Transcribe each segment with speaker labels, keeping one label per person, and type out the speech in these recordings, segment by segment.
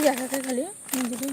Speaker 1: তুই খালি নিজেরই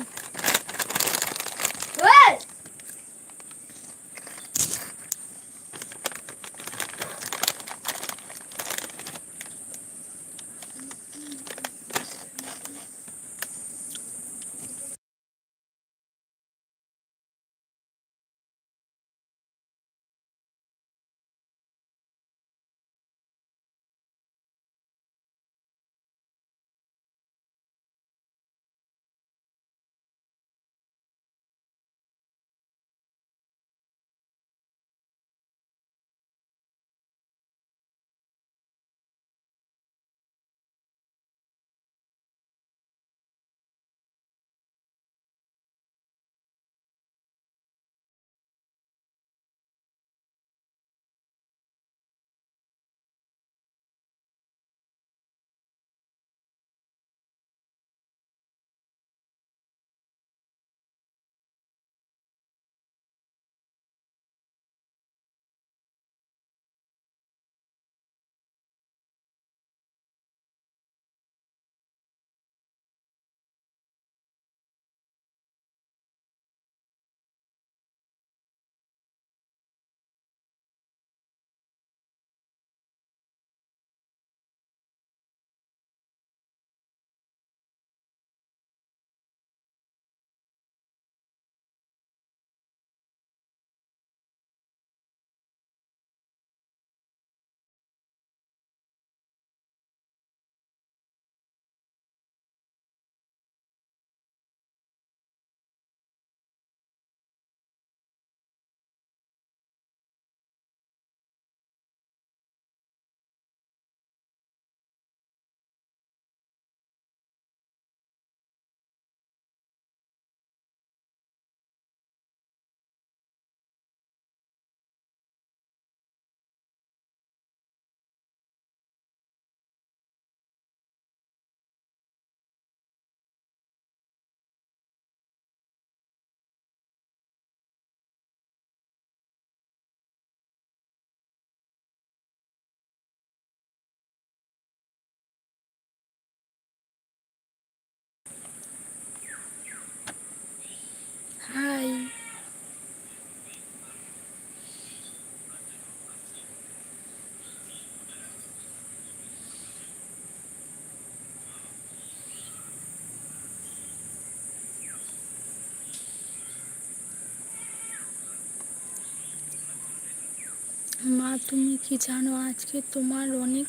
Speaker 1: তুমি কি জানো আজকে তোমার অনেক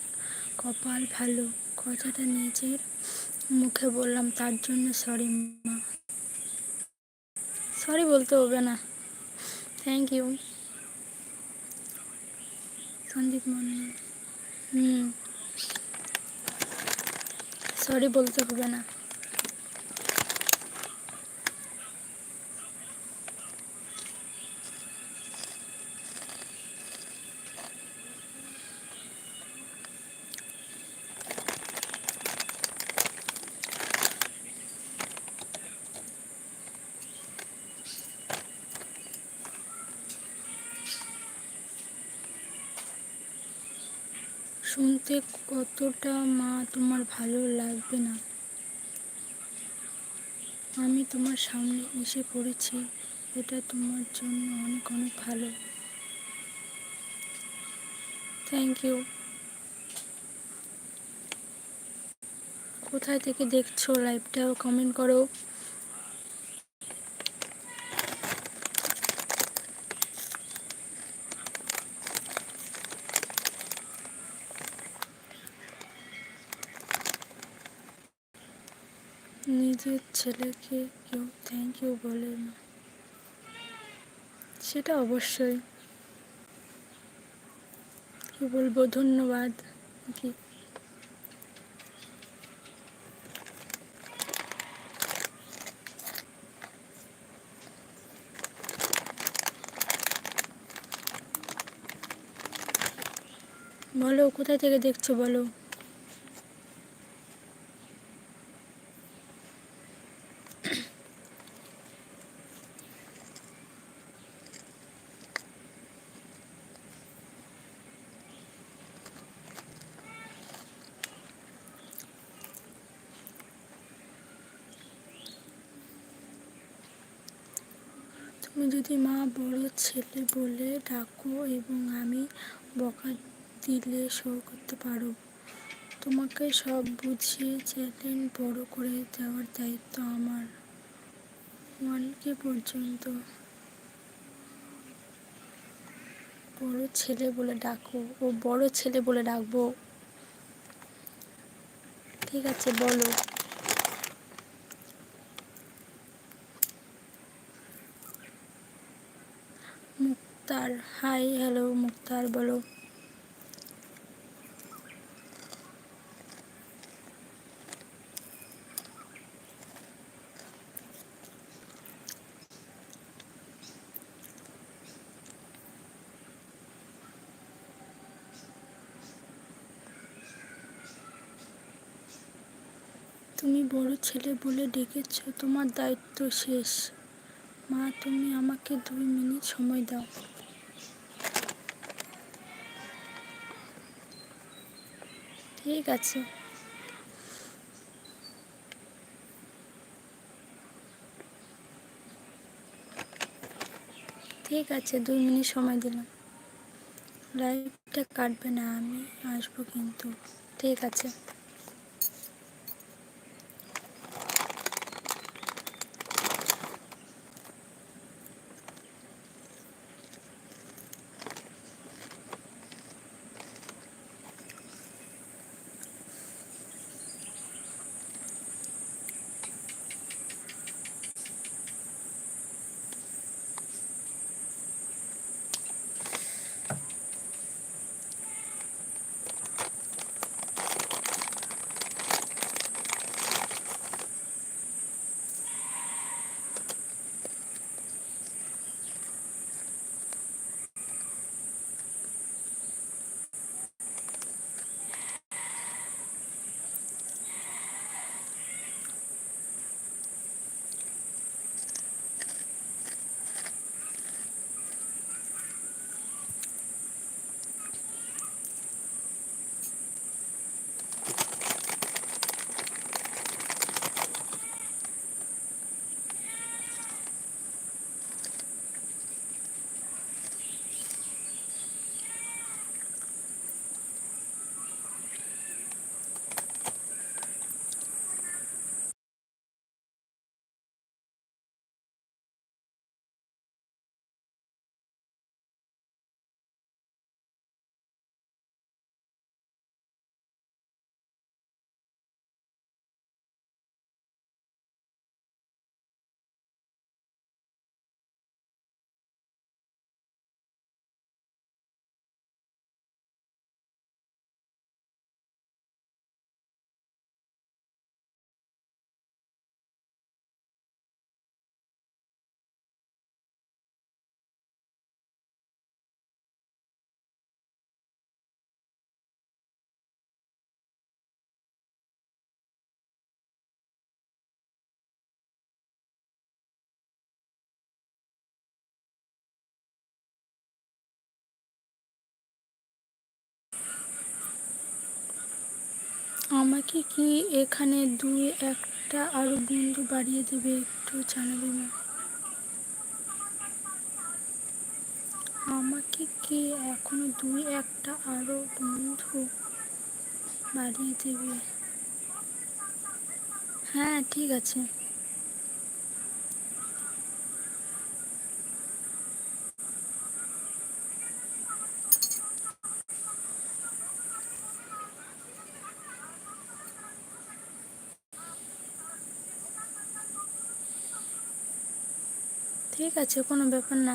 Speaker 1: কপাল ভালো? কথাটা নিজের মুখে বললাম, তার জন্য সরি মা। সরি বলতে হবে না। থ্যাংক ইউ সন্দীপ মন্ডল হুম। সরি বলতে হবে না। কতটা মা, তোমার ভালো লাগবে না। আমি তোমার সামনে এসে পড়েছি। এটা তোমার জন্য অনেক অনেক ভালো। থ্যাংক ইউ কোথায় থেকে দেখছ লাইভটাও কমেন্ট করো। নিজের ছেলেকে কেউ থ্যাংক ইউ বলে না। সেটা অবশ্যই। কি বলব, ধন্যবাদ। কি? বলো, কোথায় থেকে দেখছ বলো? ছেলে বলে ডাকো এবং আমি বকা দিলে শো করতে পারো। তোমাকে সব বুঝিয়ে চ্যালেঞ্জ বড় করে দেওয়ার দায়িত্ব আমার। ওয়ানকে পর্যন্ত। বড় ছেলে বলে ডাকো ও বড় ছেলে বলে ডাকবো। ঠিক আছে, বলো। মুক্তার। হাই, হ্যালো মুক্তার, বলো। তুমি বড় ছেলে বলে ডেকেছ, তোমার দায়িত্ব শেষ। মা, তুমি আমাকে দুই মিনিট সময় দাও। ঠিক আছে। ঠিক আছে, দুই মিনিট সময় দিলাম। লাইটটা কাটবে না, আমি আসব কিন্তু। ঠিক আছে। আমাকে কি এখানে দুই একটা আরও বন্ধু বাড়িয়ে দেবে একটু জানাবি না আমাকে কি এখনও দুই একটা আরও বন্ধু বাড়িয়ে দেবে? হ্যাঁ ঠিক আছে ঠিক আছে কোনো ব্যাপার না।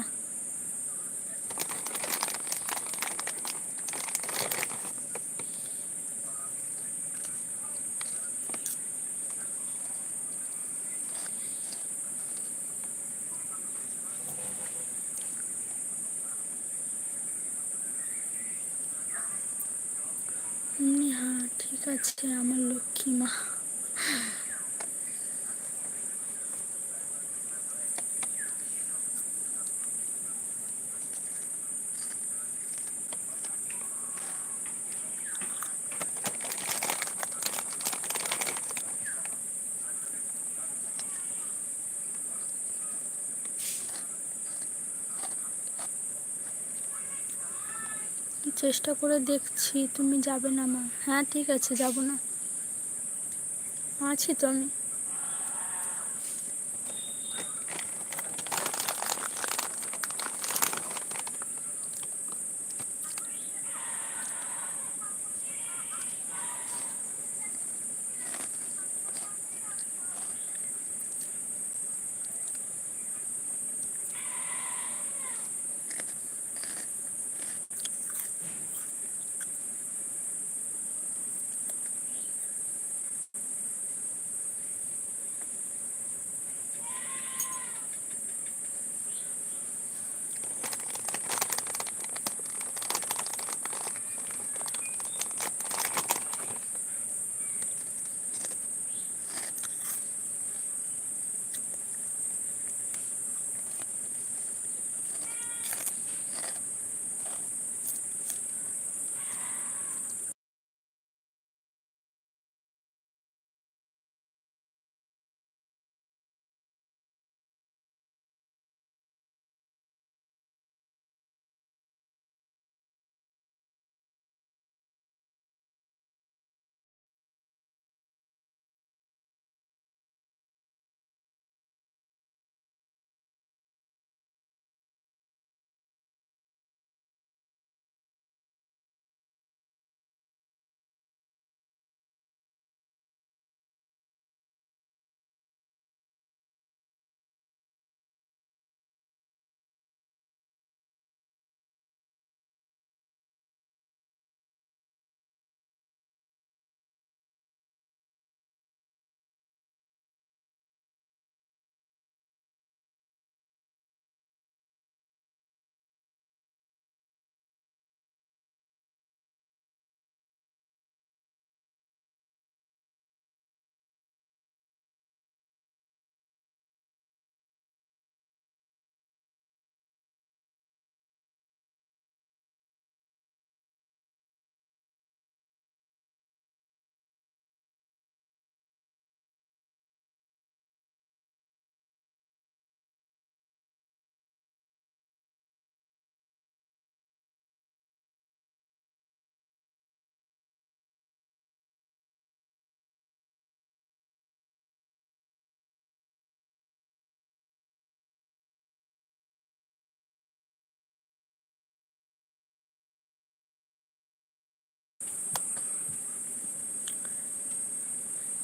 Speaker 1: চেষ্টা করে দেখছি, তুমি যাবে না মা। হ্যাঁ ঠিক আছে, যাব না। আছি তো আমি।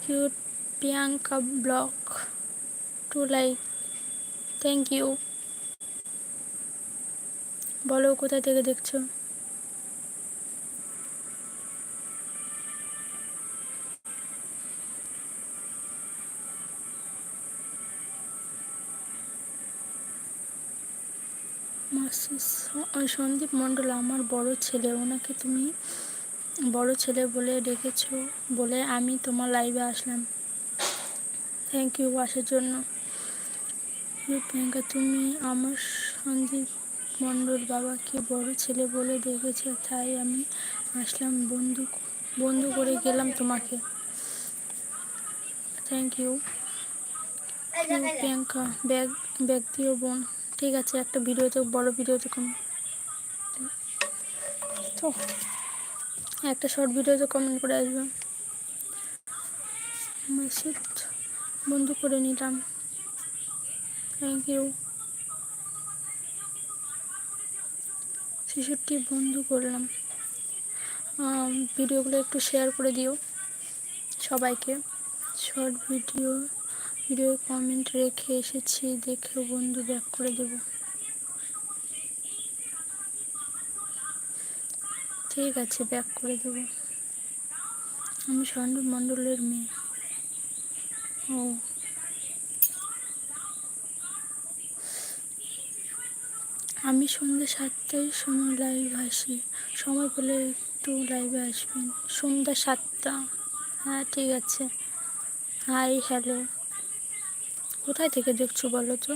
Speaker 1: Cute Priyanka blog to like thank you বলো কোথা থেকে দেখছ? সন্দীপ মণ্ডল, আমার বড় ছেলে, ওনাকে তুমি বড় ছেলে বলে ডেকেছ বলে আমি তোমার লাইভে আসলাম। থ্যাংক ইউ আসার জন্য। প্রিয়াঙ্কা তুমি আমার সন্দীপ মণ্ডল বাবাকে বড় ছেলে বলে ডেকেছে, তাই আমি আসলাম বন্ধু বন্ধু করে গেলাম তোমাকে। Thank you Priyanka bag bag বোন। ঠিক আছে, একটা ভিডিওতে বড় ভিডিওতে কম। তো একটা শর্ট ভিডিওতে কমেন্ট করে আসবে। মেসেজ বন্ধ করে নিলাম। থ্যাংক ইউ শিশুটি বন্ধ করলাম। ভিডিওগুলো একটু শেয়ার করে দিও সবাইকে। শর্ট ভিডিও ভিডিও কমেন্ট রেখে এসেছি, দেখে বন্ধু ব্যাক করে দেব। ঠিক আছে ব্যাক করে দেব। আমি সন্দীপ মণ্ডলের মেয়ে। ও। আমি সন্ধ্যে সাতটায় সময় লাইভ আসি। সময় পেলে একটু লাইভে আসবেন। সন্ধ্যা সাতটা। হ্যাঁ ঠিক আছে। হাই হ্যালো কোথায় থেকে দেখছ বলো তো?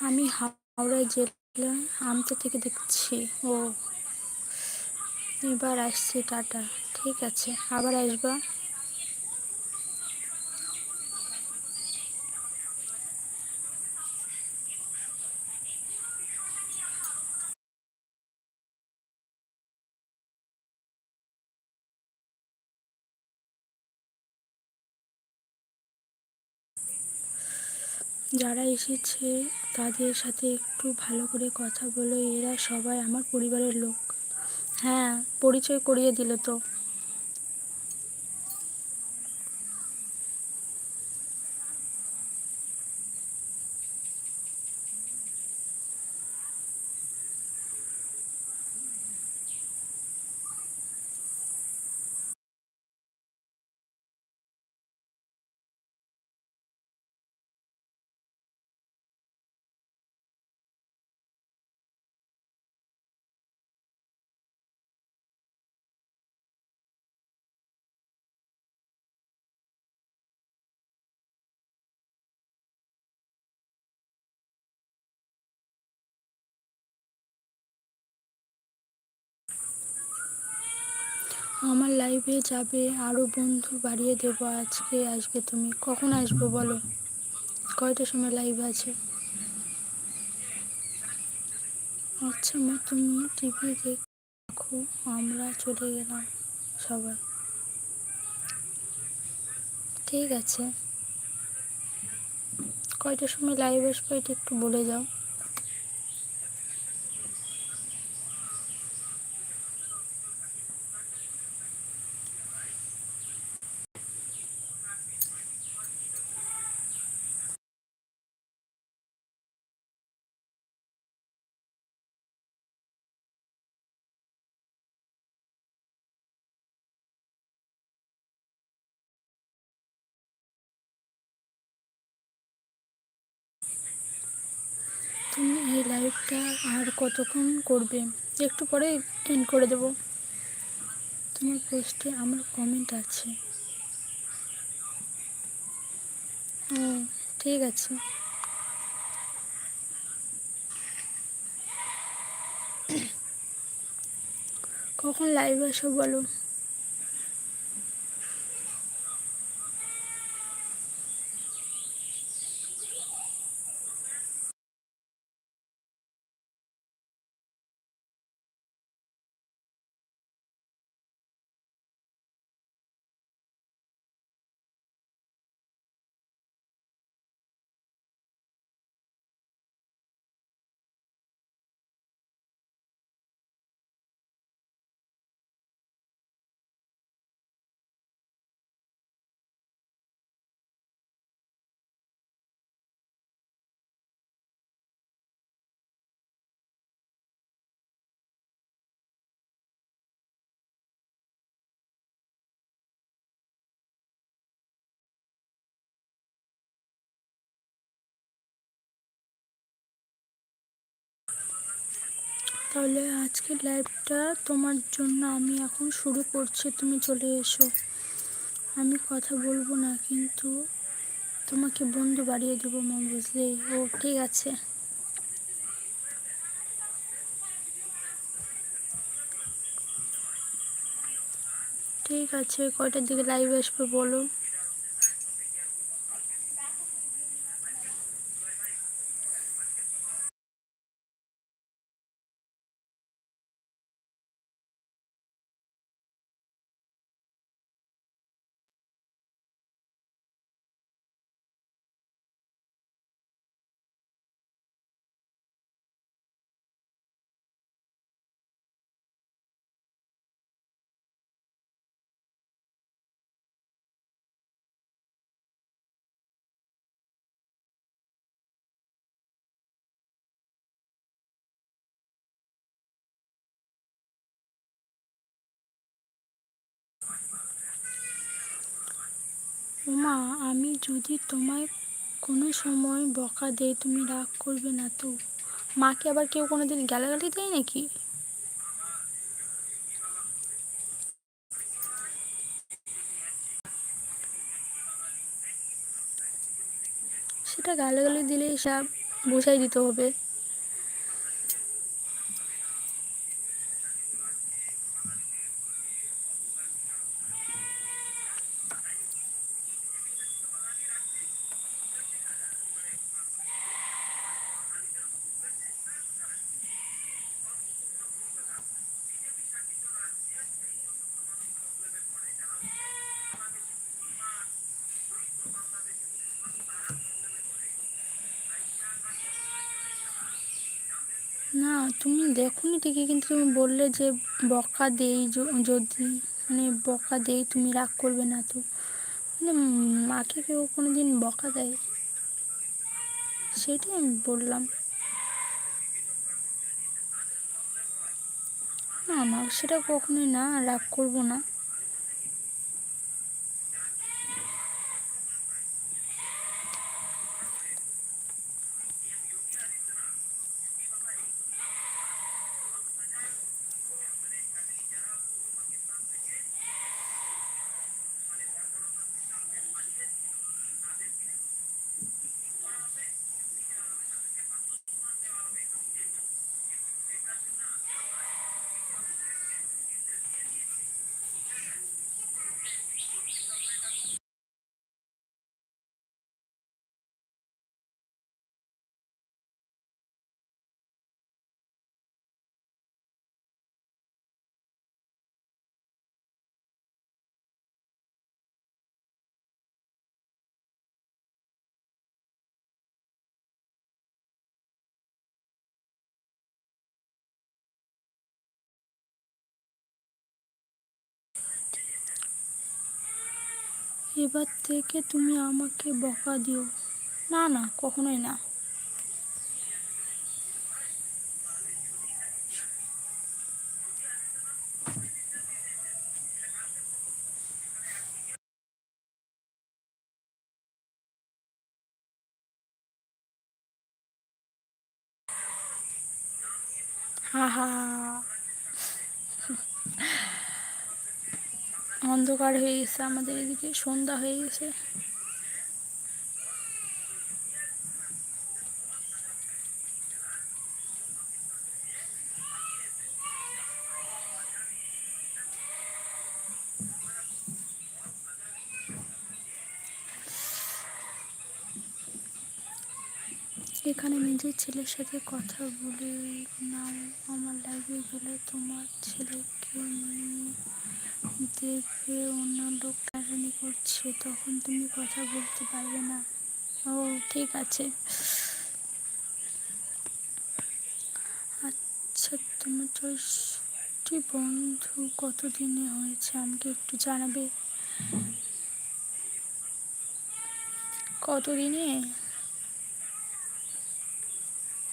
Speaker 1: আমি হাওড়া জেলা আমতা থেকে দেখছি। ও, এবার আসছি টাটা, ঠিক আছে, আবার আসবা। যারা এসেছে তাদের সাথে একটু ভালো করে কথা বলো এরা সবাই আমার পরিবারের লোক। হ্যাঁ পরিচয় করিয়ে দিল তো। আমার লাইভে যাবে আরও বন্ধু বাড়িয়ে দেবো আজকে আসবে তুমি কখন আসব বলো? কয়টার সময় লাইভ আছে? আচ্ছা মা, তুমি টিভি দেখো আমরা চলে গেলাম সবাই। ঠিক আছে। কয়টার সময় লাইভ আসব এটা একটু বলে যাও তুমি এই লাইভটা আর কতক্ষণ করবে? একটু পরে এন্ড করে দেব। তোমার পোস্টে আমার কমেন্ট আছে। ঠিক আছে। কখন লাইভ আসো বলো? তাহলে আজকের লাইভটা তোমার জন্য আমি এখন শুরু করছি, তুমি চলে এসো। আমি কথা বলব না, কিন্তু তোমাকে বন্ধু বাড়িয়ে দেবো মা বুঝলে? ও, ঠিক আছে। ঠিক আছে, কয়টার দিকে লাইভ আসবে বলো? মা, আমি যদি তোমায় কোনো সময় বকা দেয় তুমি রাগ করবে না তো? মাকে আবার কেউ কোনো দিন গালাগালি দেয় নাকি? সেটা গালাগালি দিলে সব বোঝাই দিতে হবে না তুমি দেখোনি ঠিকই, কিন্তু তুমি বললে যে বকা দেই যদি মানে বকা দেই, তুমি রাগ করবে না তো। মানে মাকে কেউ কোনো দিন বকা দেয়? সেটাই আমি বললাম। না না, সেটা কখনোই না রাগ করব না। এবার থেকে তুমি আমাকে বকা দিও। না না কখনোই না। হা হা অন্ধকার হয়ে গেছে, আমাদের এদিকে সন্ধ্যা হয়ে গেছে। এখানে নিজের ছেলের সাথে কথা বলে নাও, আমার লাইভে গেলে তোমার ছেলেকে নিয়ে দেখবে অন্য লোক টানাটানি করছে, তখন তুমি কথা বলতে পারবে না। ও, ঠিক আছে। আচ্ছা তোমার চৌষট্টি বন্ধু কতদিনে হয়েছে? আমাকে একটু জানাবে। কতদিনে?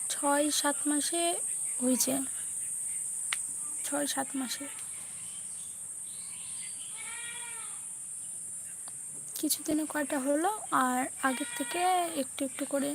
Speaker 1: ছয় সাত মাসে হয়েছে। ছয় সাত মাসে। কিছুদিনে কয়টা হলো আর আগের থেকে একটু একটু করে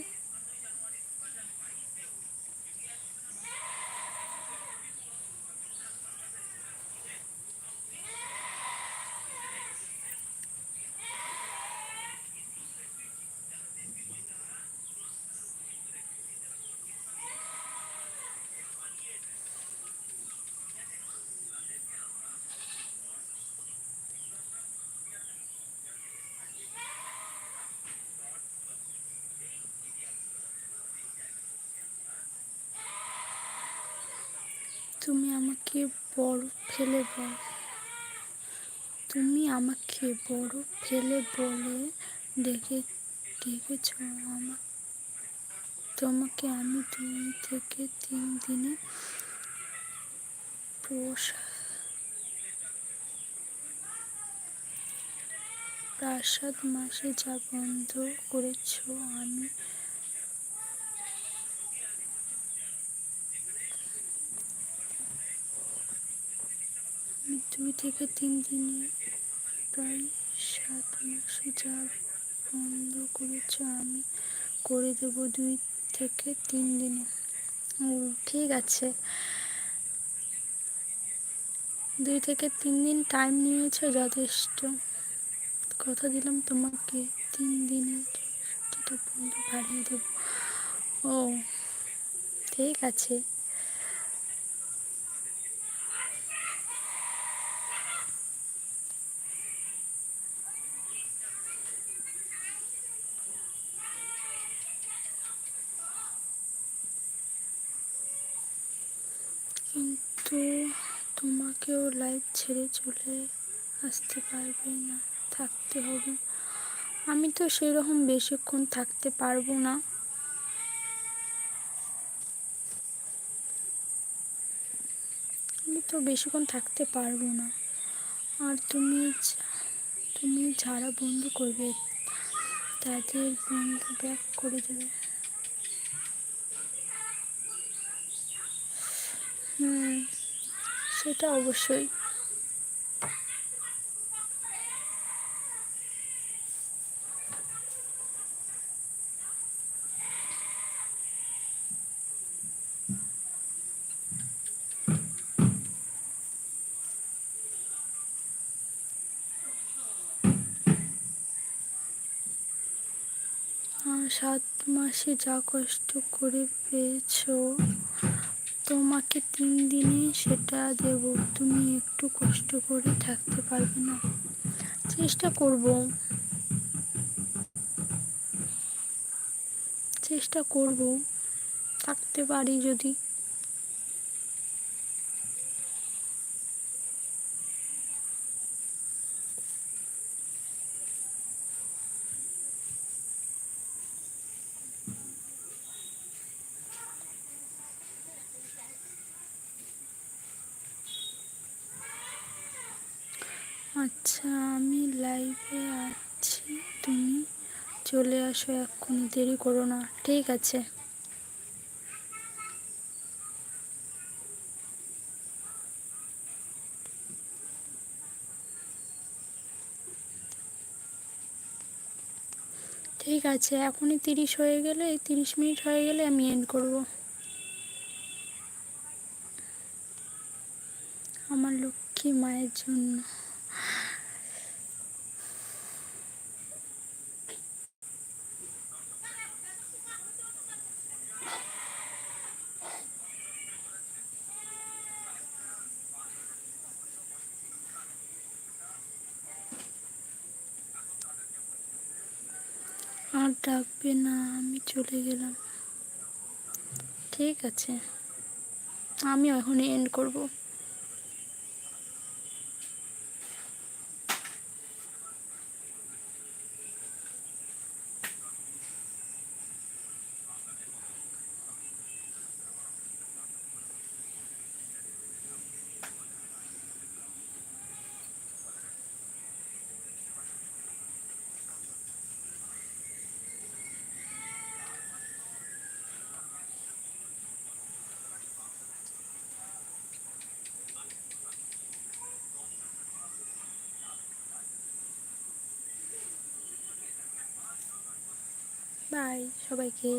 Speaker 1: তুমি আমাকে বড় ফেলে বল। তুমি আমাকে বড় ফেলে বলে ডেকে, ডেকেছ আমার তোমাকে আমি দুই থেকে তিন দিনে প্রসা- প্রাসাদ মাসে যা বন্ধ করেছ আমি আমি দুই থেকে তিন দিনে প্রায় সাত মাসে যা বন্ধ করেছ, আমি করে দেব দুই থেকে তিন দিনে। ও ঠিক আছে। দুই থেকে তিন দিন টাইম নিয়েছে যথেষ্ট। কথা দিলাম তোমাকে, তিন দিনে যেটা বন্ধ বাড়িয়ে দেবো। ও, ঠিক আছে। ছেড়ে চলে আসতে পারবে না, থাকতে হবে। আমি তো সেরকম বেশিক্ষণ থাকতে পারব না। আমি তো বেশিক্ষণ থাকতে পারব না। আর তুমি তুমি যারা বন্ধু করবে, তাদের বন্ধু ব্যাক করে দেবে। হুম, সেটা অবশ্যই। সাত মাসে যা কষ্ট করে পেয়েছ, তোমাকে তিন দিনে সেটা দেব। তুমি একটু কষ্ট করে থাকতে পারবে না। চেষ্টা করব। চেষ্টা করব। থাকতে পারি যদি। আচ্ছা আমি লাইভে আছি। তুমি চলে আসো এক্ষুনি, দেরি করো না, ঠিক আছে। ঠিক আছে, এখনই তিরিশ হয়ে গেলে, এই তিরিশ মিনিট হয়ে গেলে আমি এন্ড করব। আমার লক্ষ্মী মায়ের জন্য। আমি চলে গেলাম। ঠিক আছে আমি এখন এন্ড করব। বাই সবাইকে